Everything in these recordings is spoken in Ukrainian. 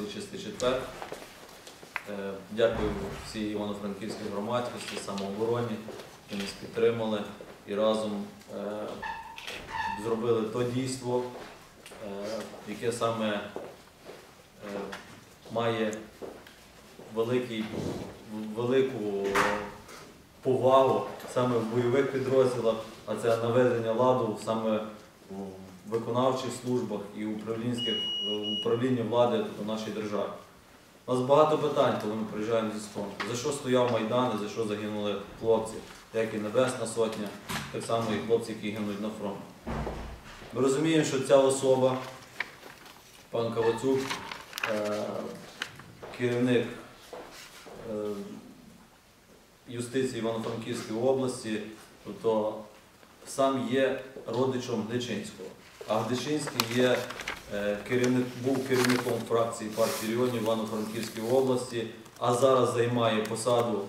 акції Чистий четвер. Е, Дякую всій Івано-Франківській громадськості, самообороні, які нас підтримали і разом е, зробили то дійство, е, яке саме має велику повагу саме в бойових підрозділах, а це наведення ладу саме в виконавчих службах і управлінських управління влади тут у нашій державі. У нас багато питань, коли ми приїжджаємо зі сходу. За що стояв Майдан і за що загинули хлопці, як і Небесна Сотня, так само і хлопці, які гинуть на фронті. Ми розуміємо, що ця особа, пан Кавацюк, е, керівник е, юстиції Івано-Франківської області, тобто сам є родичем Гдечинського. А Гдечинський є е, керівник, був керівником фракції партії регіонів Івано-Франківської області, а зараз займає посаду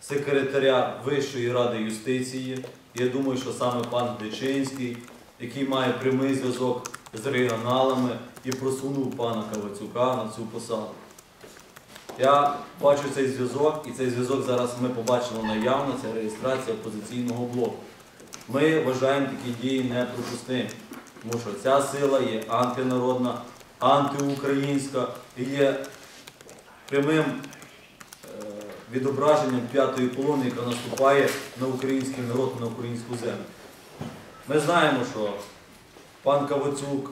секретаря Вищої ради юстиції. Я думаю, що саме пан Гдечинський, який має прямий зв'язок з регіоналами і просунув пана Кавацюка на цю посаду. Я бачу цей зв'язок, і цей зв'язок зараз ми побачили наявно, це реєстрація опозиційного блоку. Ми вважаємо такі дії неприпустимі, тому що ця сила є антинародна, антиукраїнська і є прямим е, відображенням п'ятої колони, яка наступає на український народ, на українську землю. Ми знаємо, що пан Кавацюк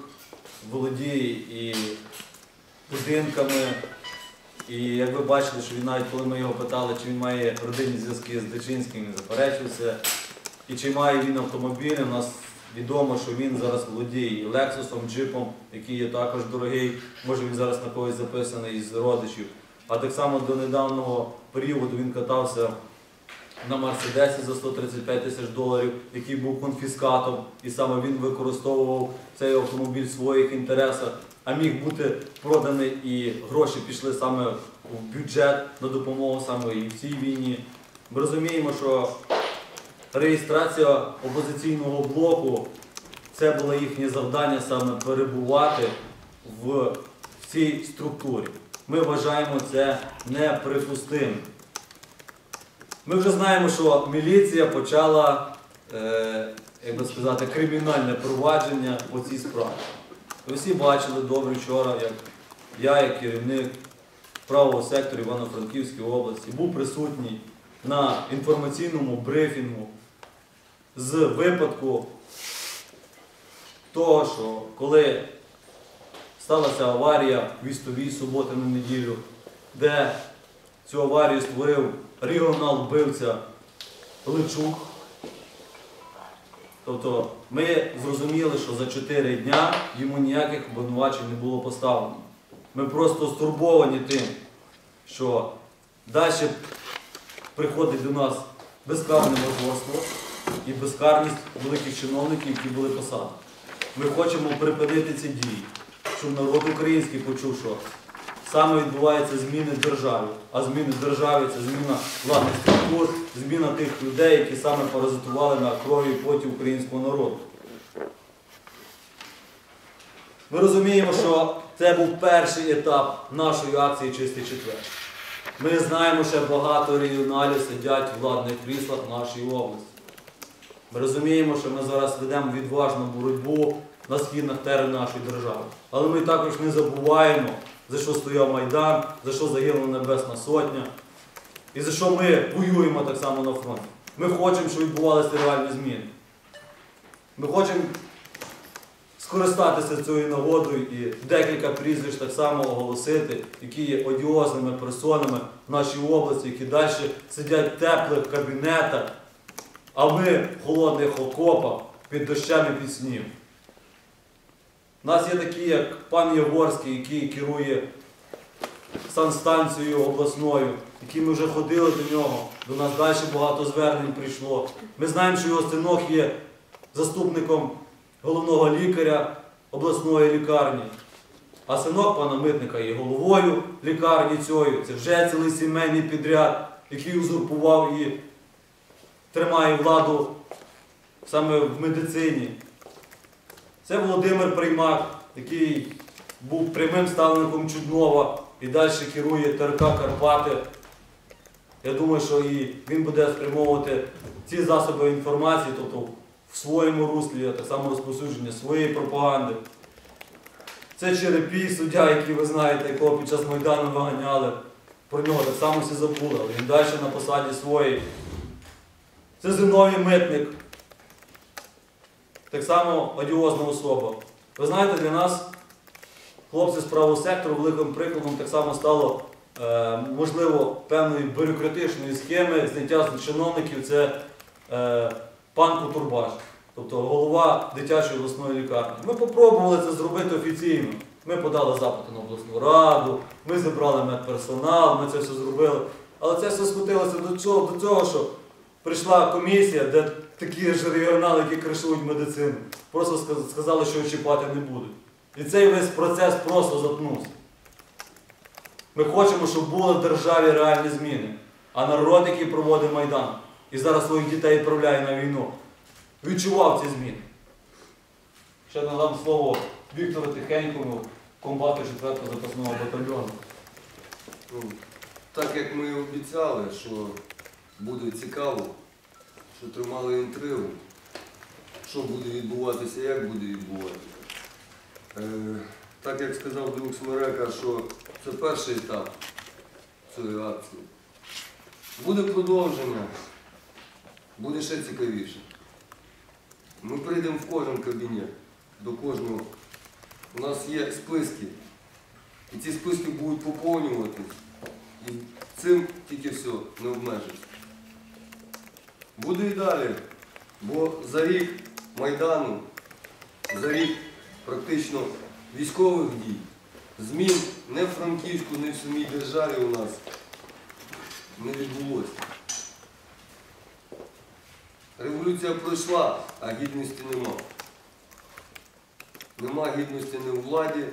володіє і будинками, і як ви бачили, що він навіть коли ми його питали, чи він має родинні зв'язки з Дичинським, він заперечив це. І чи має він автомобіль, у нас відомо, що він зараз володіє Лексусом, джипом, який є також дорогий, може він зараз на когось записаний із родичів. А так само до недавнього періоду він катався на Мерседесі за 135 тисяч доларів, який був конфіскатом, і саме він використовував цей автомобіль в своїх інтересах, а міг бути проданий і гроші пішли саме в бюджет на допомогу саме і в цій війні. Ми розуміємо, що реєстрація опозиційного блоку це було їхнє завдання саме перебувати в цій структурі. Ми вважаємо це неприпустимим. Ми вже знаємо, що міліція почала, е, як би сказати, кримінальне провадження по цій справі. Ви всі бачили добре вчора, як я, як керівник правого сектору Івано-Франківської області, був присутній на інформаційному брифінгу з випадку того, що коли сталася аварія в вістовій суботи на неділю, де цю аварію створив регіонал вбивця Личук. Тобто ми зрозуміли, що за 4 дня йому ніяких обвинувачень не було поставлено. Ми просто стурбовані тим, що далі приходить до нас безкарне можливство і безкарність великих чиновників, які були посади. Ми хочемо припинити ці дії, щоб народ український почув, що саме відбуваються зміни в державі. А зміни в державі це зміна владних структур, зміна тих людей, які саме паразитували на крові і поті українського народу. Ми розуміємо, що це був перший етап нашої акції Чистий четвер. Ми знаємо, що багато регіоналів сидять в владних кріслах в нашій області. Ми розуміємо, що ми зараз ведемо відважну боротьбу на східних теренах нашої держави. Але ми також не забуваємо, за що стояв Майдан, за що загинула Небесна Сотня, і за що ми воюємо так само на фронті. Ми хочемо, щоб відбувалися реальні зміни. Ми хочемо скористатися цією нагодою і декілька прізвищ так само оголосити, які є одіозними персонами в нашій області, які далі сидять в теплих кабінетах, а ми в холодних окопах під дощем і під снігом. У нас є такі, як пан Яворський, який керує санстанцією обласною, які ми вже ходили до нього. До нас далі багато звернень прийшло. Ми знаємо, що його синок є заступником головного лікаря обласної лікарні. А синок пана митника є головою лікарні цієї. Це вже цілий сімейний підряд, який узурпував і тримає владу саме в медицині. Це Володимир Приймак, який був прямим ставником Чуднова і далі керує ТРК Карпати. Я думаю, що і він буде спрямовувати ці засоби інформації, тобто в своєму руслі, так само розповсюдження своєї пропаганди. Це Черепій, суддя, який ви знаєте, якого під час Майдану виганяли. Про нього так само всі забули, але він далі на посаді своїй. Це Зиновій митник. Так само одіозна особа. Ви знаєте, для нас, хлопці з правого сектору, великим прикладом так само стало, е, можливо, певної бюрократичної схеми зняття з чиновників. Це е, пан Кутурбаш, тобто голова дитячої обласної лікарні. Ми спробували це зробити офіційно. Ми подали запити на обласну раду, ми зібрали медперсонал, ми це все зробили. Але це все скотилося до чого, до цього, що прийшла комісія, де такі ж регіонали, які кришують медицину, просто сказали, що чіпати не будуть. І цей весь процес просто затнувся. Ми хочемо, щоб були в державі реальні зміни. А народ, який проводить Майдан і зараз своїх дітей відправляє на війну, відчував ці зміни. Ще надам слово Віктору Тихенькому, комбату 4-го запасного батальйону. Ну, так як ми обіцяли, що буде цікаво, що тримали інтригу, що буде відбуватися, як буде відбуватися. Е, так як сказав друг Смерека, що це перший етап цієї акції. Буде продовження, буде ще цікавіше. Ми прийдемо в кожен кабінет, до кожного. У нас є списки. І ці списки будуть поповнюватись. І цим тільки все не обмежиться. Буде і далі, бо за рік Майдану, за рік практично військових дій, змін не в Франківську, не в самій державі у нас не відбулося. Революція пройшла, а гідності нема. Нема гідності ні в владі,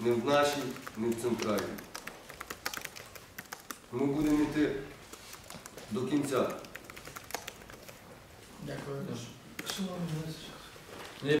ні в нашій, ні в центральній. Ми будемо йти до кінця. Дякую. Шановні,